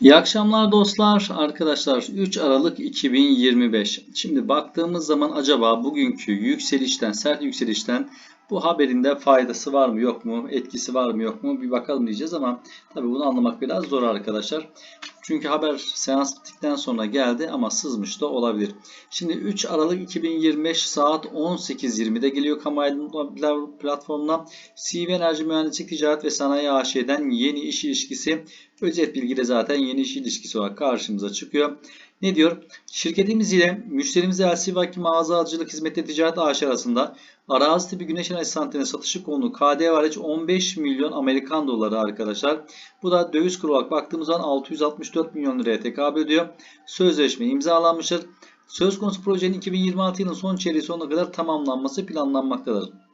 İyi akşamlar dostlar. Arkadaşlar 3 Aralık 2025. Şimdi baktığımız zaman acaba bugünkü yükselişten, sert yükselişten bu haberinde faydası var mı yok mu, etkisi var mı yok mu bir bakalım diyeceğiz ama tabii bunu anlamak biraz zor arkadaşlar. Çünkü haber seans bittikten sonra geldi ama sızmış da olabilir. Şimdi 3 Aralık 2025 saat 18.20'de geliyor kamu aydınlatma platformuna CV Enerji Mühendislik Ticaret ve Sanayi AŞ'den yeni iş ilişkisi özet bilgide zaten yeni iş ilişkisi olarak karşımıza çıkıyor. Ne diyor? Şirketimiz ile müşterimiz LC Vaki Mağazacılık Hizmetleri Ticaret AŞ arasında arazi tipi güneş enerjisi anteni satışı konu KDV hariç 15 milyon Amerikan doları arkadaşlar. Bu da döviz kuru olarak baktığımız zaman 664 milyon liraya tekabül ediyor. Sözleşme imzalanmıştır. Söz konusu projenin 2026 yılının son çeyreği sonuna kadar tamamlanması planlanmaktadır.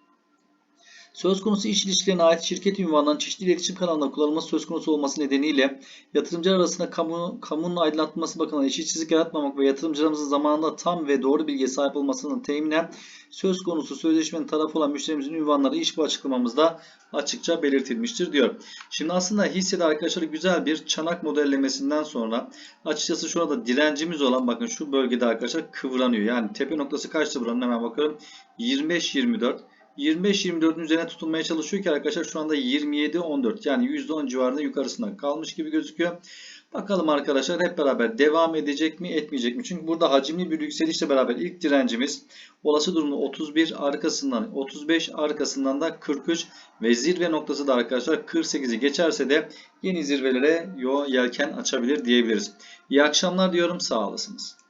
Söz konusu iş ilişkilerine ait şirket ünvanından çeşitli iletişim kanalında kullanılması söz konusu olması nedeniyle yatırımcılar arasında kamu, kamunun aydınlatması bakımından eşitsizlik yaratmamak ve yatırımcılarımızın zamanında tam ve doğru bilgiye sahip olmasının teminen söz konusu sözleşmenin tarafı olan müşterimizin ünvanları iş bu açıklamamızda açıkça belirtilmiştir diyor. Şimdi aslında hissede arkadaşlar güzel bir çanak modellemesinden sonra açıkçası şurada direncimiz olan bakın şu bölgede arkadaşlar kıvranıyor. Yani tepe noktası kaçtı buranın hemen bakalım. 25-24. 25-24'ün üzerine tutulmaya çalışıyor ki arkadaşlar şu anda 27-14 yani %10 civarında yukarısında kalmış gibi gözüküyor. Bakalım arkadaşlar hep beraber devam edecek mi etmeyecek mi? Çünkü burada hacimli bir yükselişle beraber ilk direncimiz olası durumda 31 arkasından 35 arkasından da 43 ve zirve noktası da arkadaşlar 48'i geçerse de yeni zirvelere yelken açabilir diyebiliriz. İyi akşamlar diyorum sağ olasınız.